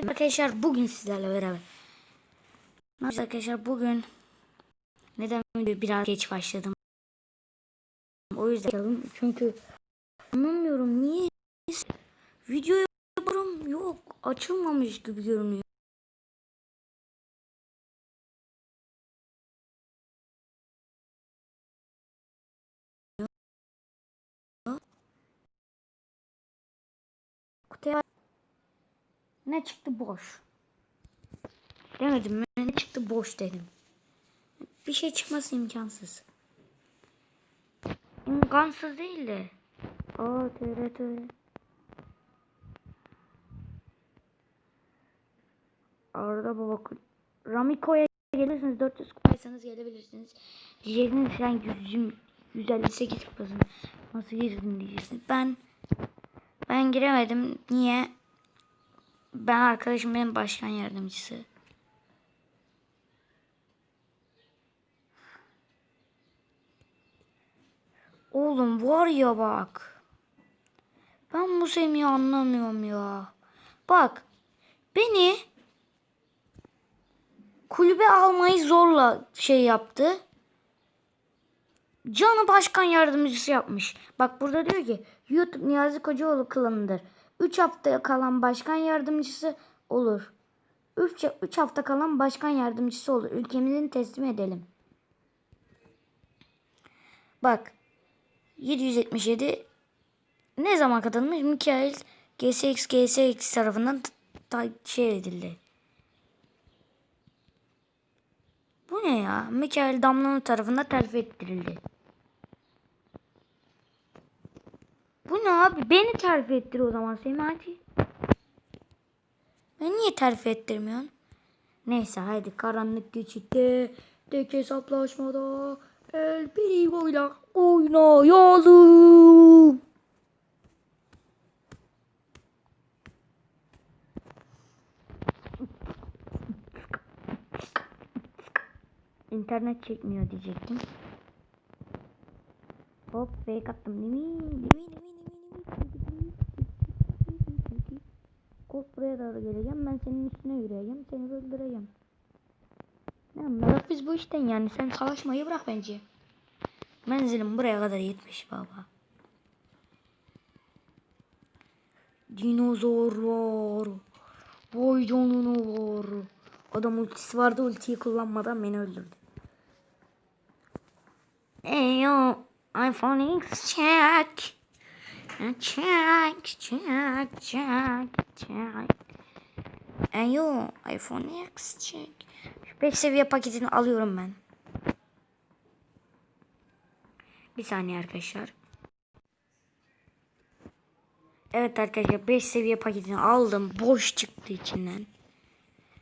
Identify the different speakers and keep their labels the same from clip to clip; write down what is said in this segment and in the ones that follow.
Speaker 1: Hep arkadaşlar bugün sizlerle beraber. Yapacağız arkadaşlar bugün neden biraz geç başladım. O yüzden çünkü anlamıyorum niye video yapıyorum yok açılmamış gibi görünüyor. Kutuya ne çıktı boş. Demedim? Ne çıktı boş dedim. Bir şey çıkması imkansız. İmkansız değil de. Aa TRT. Arada baba Ramiko'ya gelirsiniz 400 kupaysanız gelebilirsiniz. Diyeceksiniz sen 100, 158 kupasın. Nasıl girdin diyeceksiniz. Ben ben giremedim. Niye? Ben arkadaşım benim başkan yardımcısı. Oğlum var ya bak. Ben bu Semih'i anlamıyorum ya. Bak. Beni kulübe almayı zorla şey yaptı. Canı başkan yardımcısı yapmış. Bak burada diyor ki YouTube Niyazi Kocaoğlu klanıdır. 3 hafta kalan başkan yardımcısı olur. 3 3 hafta kalan başkan yardımcısı olur. Ülkemizin teslim edelim. Bak 777 ne zaman katılmış? Mikael GSX GSX tarafından ta şey edildi. Bu ne ya? Mikael Damla'nın tarafından terfi ettirildi. Bu ne abi? Beni terfi ettir o zaman Semih hadi. Ben niye terfi ettirmiyorsun? Neyse haydi karanlık geçitte tek hesaplaşmada el primo'yla oynayalım. İnternet çekmiyor diyecektim. Hop fake attım. Nimi, nimi, nimi, nimi, Kolt buraya doğru geleceğim. Ben senin üstüne yürüyeceğim. Seni öldüreceğim. Ne anladık biz bu işten yani. Sen savaşmayı bırak bence. Menzilim buraya kadar yetmiş baba. Dinozorlar. Vay canına var. Adam ultisi vardı ultiyi kullanmadan beni öldürdü. Hey yo, iPhone X check. Check, check, check, check. Hey yo, iPhone X check. Şu 5 seviye paketini alıyorum ben. Bir saniye arkadaşlar. Evet arkadaşlar 5 seviye paketini aldım. Boş çıktı içinden.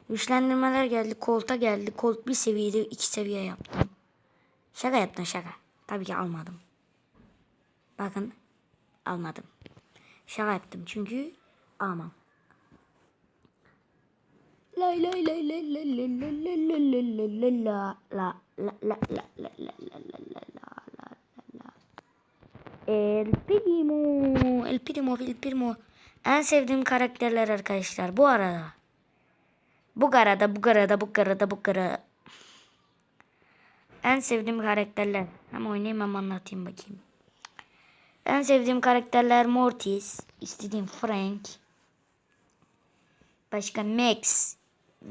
Speaker 1: Güçlendirmeler geldi. Kolta geldi. Kolt bir seviyede iki seviye yaptım. Şaka yaptım şaka. Tabii ki almadım. Bakın almadım. Şaka yaptım çünkü almam. Lay lay lay lay lay lay lay lay lay lay lay la la la la la la la la la la la la la El Primo El Primo El Primo En sevdiğim karakterler arkadaşlar bu arada Bu arada bu arada bu arada bu arada En sevdiğim karakterler Hem oynayayım hem anlatayım bakayım En sevdiğim karakterler Mortis istediğim Frank Başka Max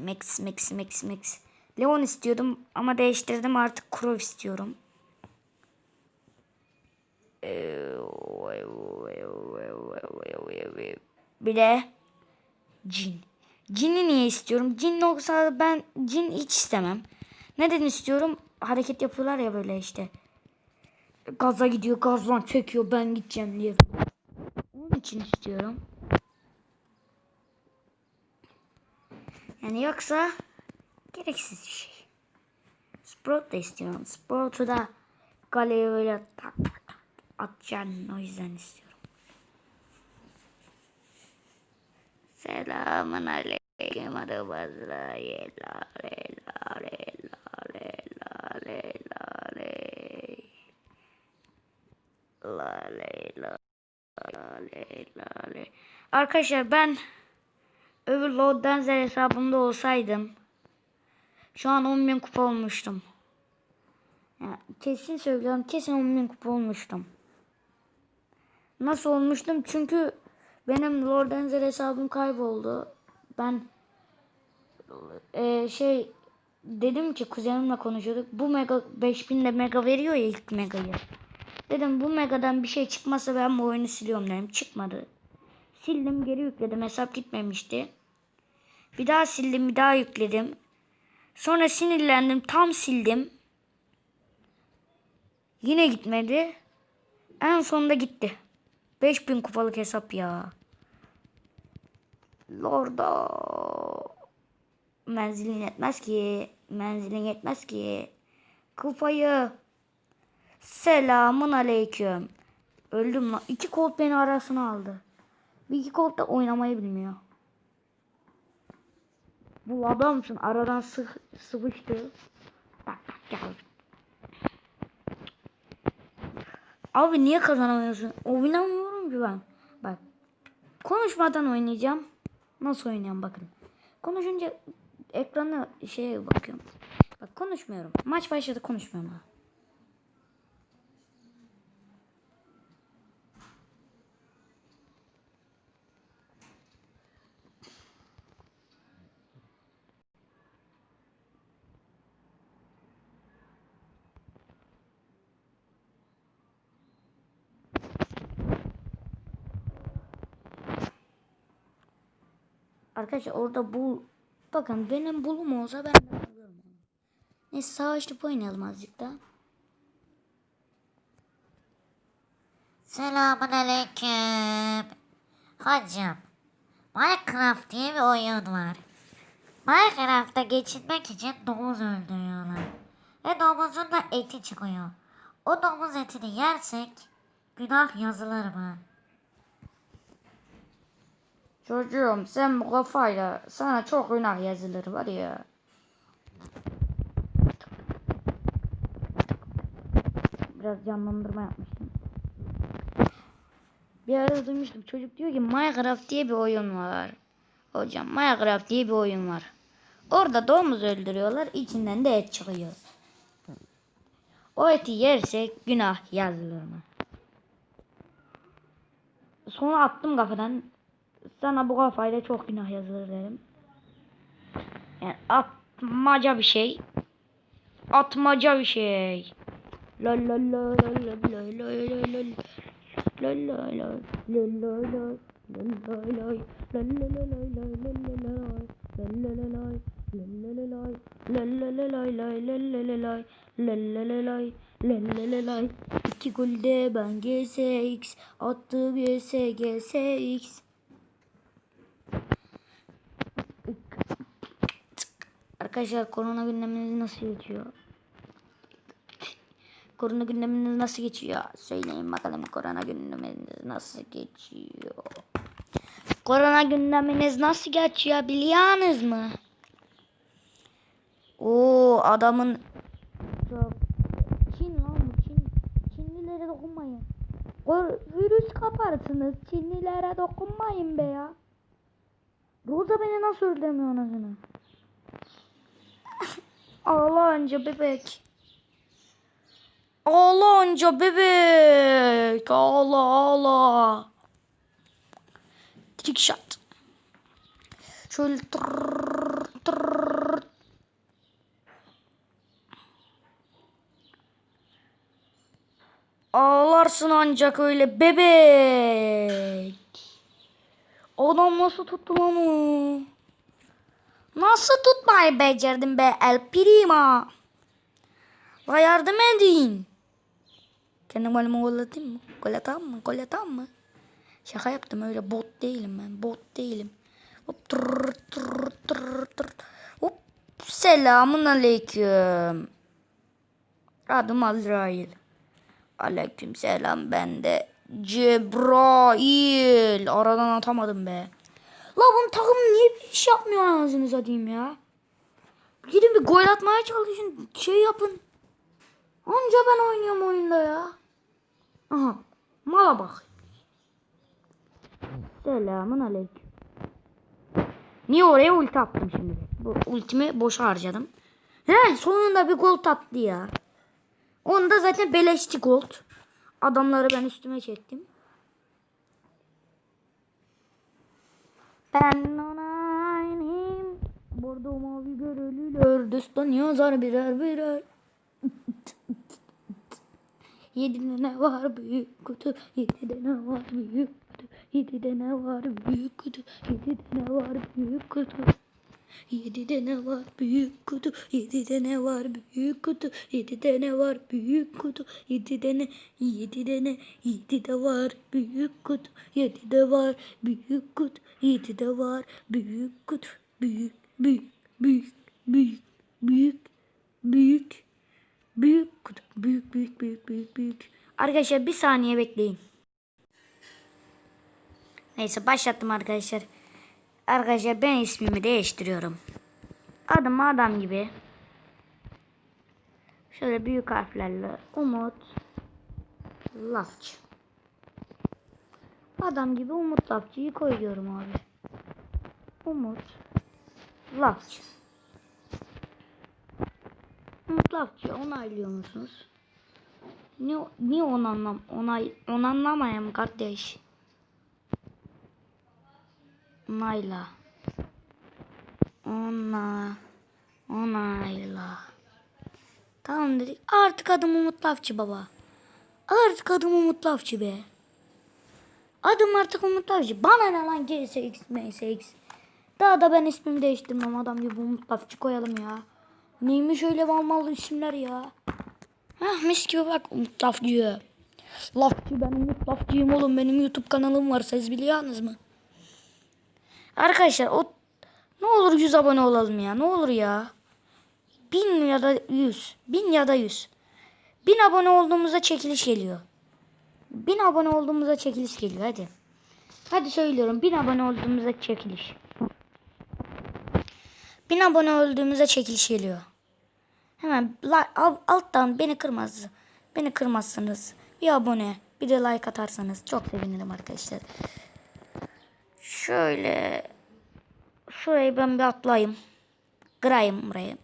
Speaker 1: Max Max Max Max Leon istiyordum ama değiştirdim artık Crow istiyorum. Bir de Cin. Cin'i niye istiyorum? Cin yoksa ben cin hiç istemem. Neden istiyorum? Hareket yapıyorlar ya böyle işte. Gaza gidiyor, gazlan çekiyor ben gideceğim diye. Onun için istiyorum. Yani yoksa gereksiz bir şey. Sprout da istiyorum. Sprout'u da kaleye böyle tak tak tak atacaksın. O yüzden istiyorum. Selamun aleyküm adı bazla lale lale lale lale lale lale lale lale Arkadaşlar ben öbür Lord Denzel hesabımda olsaydım şu an 10 bin kupa olmuştum. Ya, kesin söylüyorum kesin 10 bin kupa olmuştum. Nasıl olmuştum? Çünkü benim Lord Denzel hesabım kayboldu. Ben e, şey dedim ki kuzenimle konuşuyorduk. Bu mega 5000 de mega veriyor ya ilk megayı. Dedim bu megadan bir şey çıkmasa ben bu oyunu siliyorum dedim. Çıkmadı. Sildim geri yükledim. Hesap gitmemişti. Bir daha sildim bir daha yükledim. Sonra sinirlendim tam sildim. Yine gitmedi. En sonunda gitti. 5000 kupalık hesap ya. Lorda. Menzilin yetmez ki. Menzilin yetmez ki. Kupayı. Selamun aleyküm. Öldüm lan. İki kolt beni arasına aldı. Bir iki kolt da oynamayı bilmiyor. Bu adamsın aradan sı sıvıştı. Bak gel. Abi niye kazanamıyorsun? Oynamıyorum ki ben. Bak. Konuşmadan oynayacağım. Nasıl oynayacağım bakın. Konuşunca ekrana şeye bakıyorum. Bak konuşmuyorum. Maç başladı konuşmuyorum. Arkadaşlar orada bu bakın benim bulum olsa ben de onu. Neyse savaştıp oynayalım azıcık da.
Speaker 2: Selamun aleyküm. Hacım, Minecraft diye bir oyun var. Minecraft'ta geçinmek için domuz öldürüyorlar. Ve domuzun da eti çıkıyor. O domuz etini yersek günah yazılır mı?
Speaker 1: Çocuğum sen bu kafayla sana çok günah yazılır var ya. Biraz canlandırma yapmıştım. Bir ara duymuştum. Çocuk diyor ki Minecraft diye bir oyun var. Hocam Minecraft diye bir oyun var. Orada domuz öldürüyorlar. içinden de et çıkıyor. O eti yersek günah yazılır mı? Sonra attım kafadan. Sana bu kafayla çok günah yazılır derim. Yani atmaca bir şey. Atmaca bir şey. La la la la la la la la Arkadaşlar korona gündeminiz nasıl geçiyor? Korona gündeminiz nasıl geçiyor? Söyleyin bakalım korona gündeminiz nasıl geçiyor? Korona gündeminiz nasıl geçiyor biliyorsunuz mu? Oo adamın çok Çin lan bu Çin. Çinlilere dokunmayın. Kor virüs kaparsınız. Çinlilere dokunmayın be ya. Roza beni nasıl öldürmüyor anasını? Ağla önce bebek. Ağla önce bebek. Ağla ağla. Trick shot. Şöyle tırrrr, tırrrr. Ağlarsın ancak öyle bebek. Adam nasıl tuttu lan? Nasıl tutmayı becerdin be El Prima? La yardım edin. Kendim golümü gol atayım mı? Gol atam mı? Gol atam mı? Şaka yaptım öyle bot değilim ben. Bot değilim. Hop tırr tırr tırr tırr. Hop selamun aleyküm. Adım Azrail. Aleyküm selam ben de Cebrail. Aradan atamadım be. La bunun takım niye bir iş yapmıyor anasını satayım ya. Gidin bir gol atmaya çalışın. Şey yapın. Anca ben oynuyorum oyunda ya. Aha. Mala bak. Selamun aleyküm. Niye oraya ulti attım şimdi? Bu ultimi boşa harcadım. He sonunda bir gold attı ya. Onda zaten beleşti gold. Adamları ben üstüme çektim. Ben ona aynıyım. Bordo mavi görülüler. Destan yazar birer birer. Yedide ne var büyük kutu. Yedide ne var büyük kutu. Yedide ne var büyük kutu. Yedide ne var büyük kutu. Yedide ne var büyük kutu. Yedide ne var büyük kutu. Yedide ne var büyük kutu. Yedide ne yedide ne yedide var büyük kutu. Yedide var büyük kutu. Yedide var büyük kutu. Büyük büyük büyük büyük büyük büyük büyük kutu. Büyük büyük büyük büyük büyük. Arkadaşlar bir saniye bekleyin. Neyse başlattım arkadaşlar. Arkadaşlar ben ismimi değiştiriyorum. Adım adam gibi. Şöyle büyük harflerle Umut Lafçı. Adam gibi Umut Lafçı'yı koyuyorum abi. Umut Lafçı. Umut Lafçı onaylıyor musunuz? Niye, niye onanlam, onay, onanlamayayım kardeş? Onayla. Ona. Onayla. Tamam dedik. Artık adım Umut Lafçı baba. Artık adım Umut Lafçı be. Adım artık Umut Lafçı. Bana ne lan GSX, MSX. Daha da ben ismimi değiştirmem adam gibi Umut Lafçı koyalım ya. Neymiş öyle mal mal isimler ya. Hah mis gibi bak Umut Lafçı. Lafçı ben Umut Lafçıyım oğlum. Benim YouTube kanalım var. Siz biliyorsunuz mu? Arkadaşlar o ne olur 100 abone olalım ya. Ne olur ya. 1000 ya da 100. 1000 ya da 100. 1000 abone olduğumuzda çekiliş geliyor. 1000 abone olduğumuzda çekiliş geliyor hadi. Hadi söylüyorum 1000 abone olduğumuzda çekiliş. 1000 abone olduğumuzda çekiliş geliyor. Hemen alttan beni kırmaz. Beni kırmazsınız. Bir abone, bir de like atarsanız çok sevinirim arkadaşlar. Şöyle şurayı ben bir atlayayım. Kırayım burayı.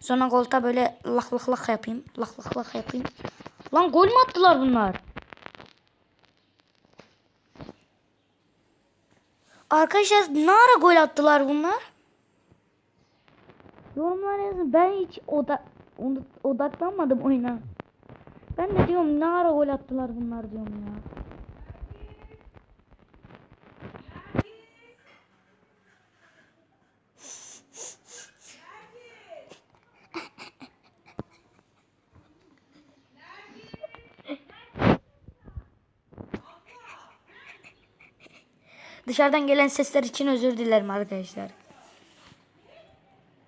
Speaker 1: Sonra golta böyle lak lak lak yapayım. Lak lak lak yapayım. Lan gol mü attılar bunlar? Arkadaşlar ne ara gol attılar bunlar? Yorumlara yazın. Ben hiç oda odaklanmadım oyuna. Ben de diyorum ne ara gol attılar bunlar diyorum ya. Dışarıdan gelen sesler için özür dilerim arkadaşlar.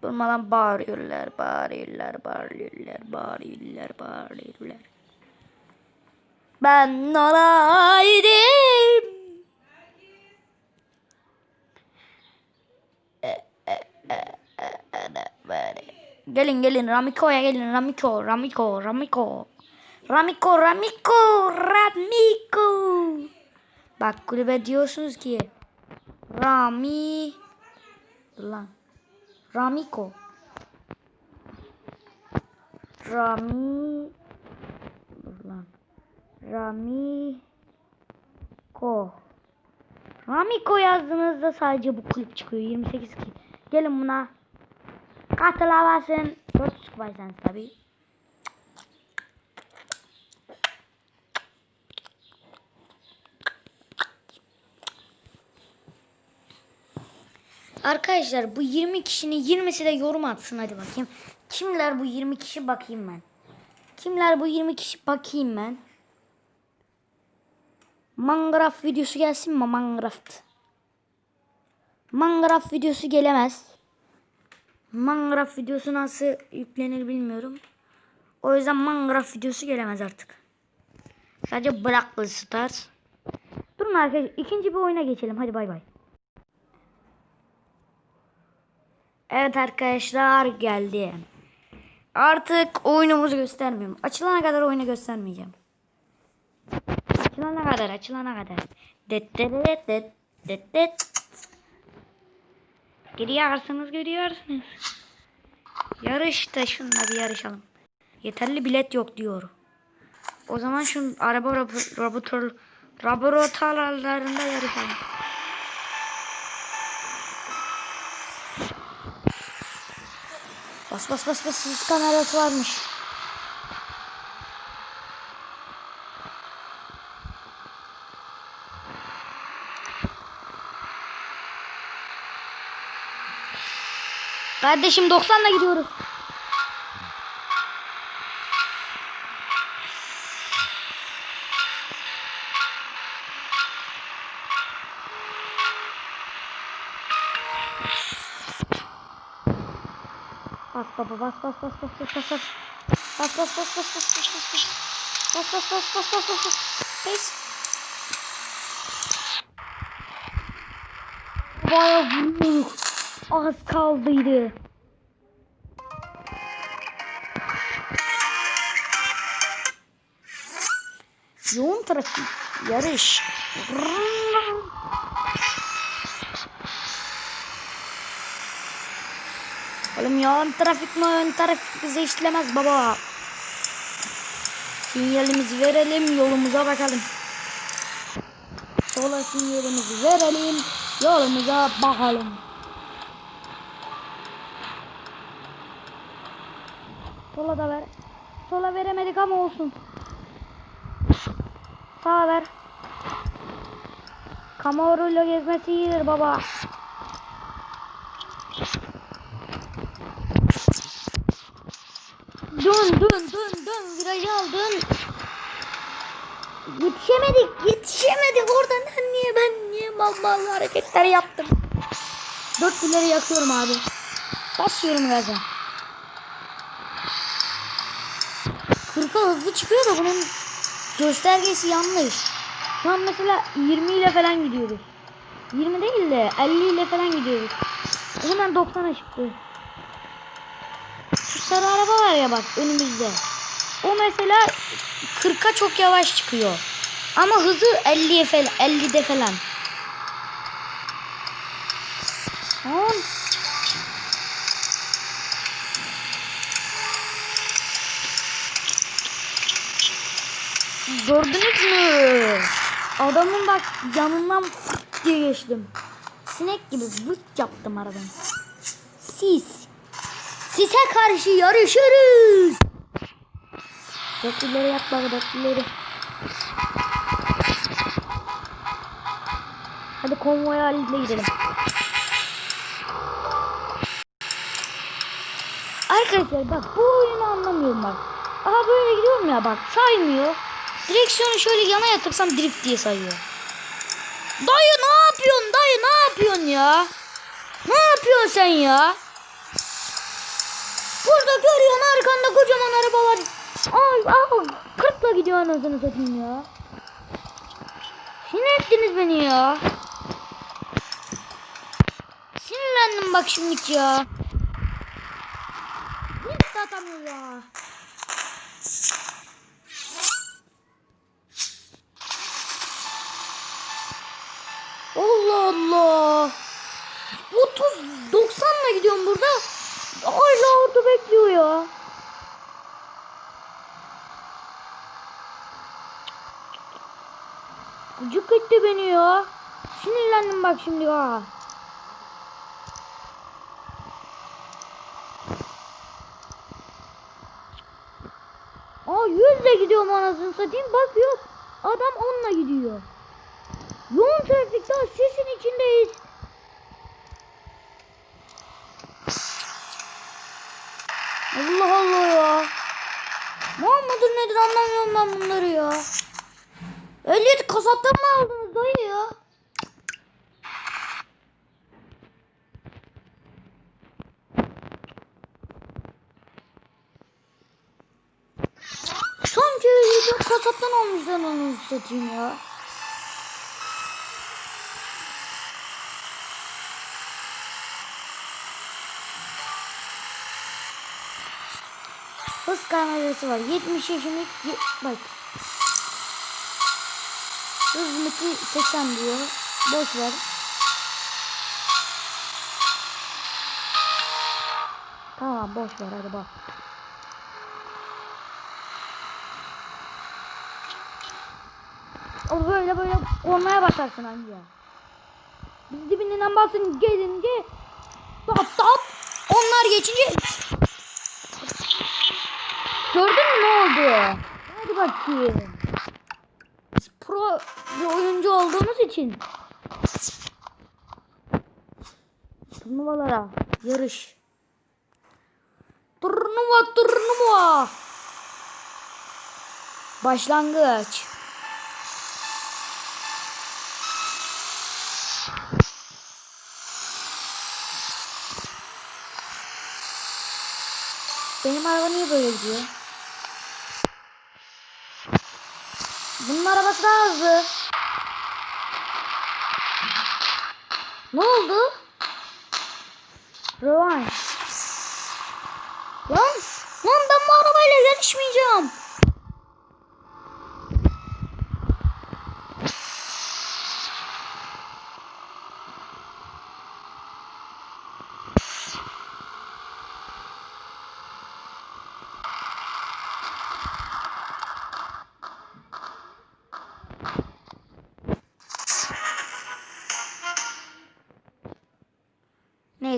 Speaker 1: Durmadan bağırıyorlar, bağırıyorlar, bağırıyorlar, bağırıyorlar, bağırıyorlar. Ben olaydım. Gelin gelin Ramiko'ya gelin Ramiko Ramiko Ramiko Ramiko Ramiko Ramiko Bak kulübe diyorsunuz ki Rami. Lan. Ramiko. Rami. Lan. Ramiko. Ramiko yazdığınızda sadece bu kulüp çıkıyor. 28 ki. Gelin buna. Katılamazsın 400 kupaysanız tabi Arkadaşlar bu 20 kişinin 20'si de yorum atsın hadi bakayım. Kimler bu 20 kişi bakayım ben. Kimler bu 20 kişi bakayım ben. Minecraft videosu gelsin mi Minecraft? Minecraft videosu gelemez. Minecraft videosu nasıl yüklenir bilmiyorum. O yüzden Minecraft videosu gelemez artık. Sadece Black Stars. Durun arkadaşlar ikinci bir oyuna geçelim. Hadi bay bay. Evet arkadaşlar geldi. Artık oyunumuzu göstermiyorum. Açılana kadar oyunu göstermeyeceğim. Açılana kadar, açılana kadar. Det det det det det det. Görüyorsunuz görüyorsunuz. Yarışta şunla bir yarışalım. Yeterli bilet yok diyor. O zaman şu araba rab- laboratuvar laboratuvarlarında yarışalım. Bas bas bas bas hız kamerası varmış. Kardeşim 90'la gidiyoruz. Bas baba bas bas bas bas bas bas bas. Bas bas bas bas bas bas bas bas. Bas bas bas bas bas bas bas. Bas. Baya vurduk. Az kaldıydı. Yoğun trafik. Yarış. Oğlum yoğun trafik mi yoğun trafik bize işlemez baba. Sinyalimizi verelim yolumuza bakalım. Sola sinyalimizi verelim yolumuza bakalım. Sola da ver. Sola veremedik ama olsun. Sağa ver. Kamoruyla gezmesi iyidir baba. Dön dön dön dön virajı al dön. Yetişemedik yetişemedik oradan ben niye ben niye mal mal hareketler yaptım. Dört ileri yakıyorum abi. Basıyorum gaza. 40'a hızlı çıkıyor da bunun göstergesi yanlış. Şu an mesela 20 ile falan gidiyoruz. 20 değil de 50 ile falan gidiyoruz. Hemen 90'a çıktı. Sarı araba var ya bak önümüzde. O mesela 40'a çok yavaş çıkıyor. Ama hızı 50'ye falan 50'de falan. Tamam. Gördünüz mü? Adamın bak yanından fıt diye geçtim. Sinek gibi vıt yaptım aradan. Sis. Sise karşı yarışırız. Dört ileri yap bak dört ileri. Hadi konvoy halinde gidelim. Arkadaşlar bak bu oyunu anlamıyorum bak. Aha böyle gidiyorum ya bak saymıyor. Direksiyonu şöyle yana yatırsam drift diye sayıyor. Dayı ne yapıyorsun dayı ne yapıyorsun ya? Ne yapıyorsun sen ya? Burada görüyorsun arkanda kocaman araba var. Al al. Kırkla gidiyor anasını satayım ya. Sinir ettiniz beni ya. Sinirlendim bak şimdilik ya. Hiç atamıyor ya. Allah Allah. 30 90'la gidiyorum burada. Hala orada bekliyor ya. Gıcık etti beni ya. Sinirlendim bak şimdi ha. Aa yüzle gidiyorum anasını satayım. Bak yok. Adam onunla gidiyor. Yoğun trafikte sesin içindeyiz. Allah Allah ya. Mıdır nedir anlamıyorum ben bunları ya. Ehliyeti kasaptan mı aldınız dayı ya? Sanki kasaptan almışlar onu satayım ya. Hız kamerası var. 70 yaşındaki bak. Hız limiti 80 diyor. Boş ver. Tamam boş ver hadi bak. O böyle böyle kornaya basarsın anca. Biz dibinden basın gelince tat tat onlar geçince Gördün mü ne oldu? Hadi bakayım. Biz pro bir oyuncu olduğumuz için turnuvalara yarış. Turnuva turnuva. Başlangıç. Benim araba niye böyle gidiyor? Bunun arabası daha hızlı. Ne oldu? Rövanş. Lan, lan ben bu arabayla yarışmayacağım.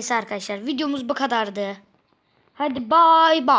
Speaker 1: Neyse arkadaşlar videomuz bu kadardı. Hadi bay bay.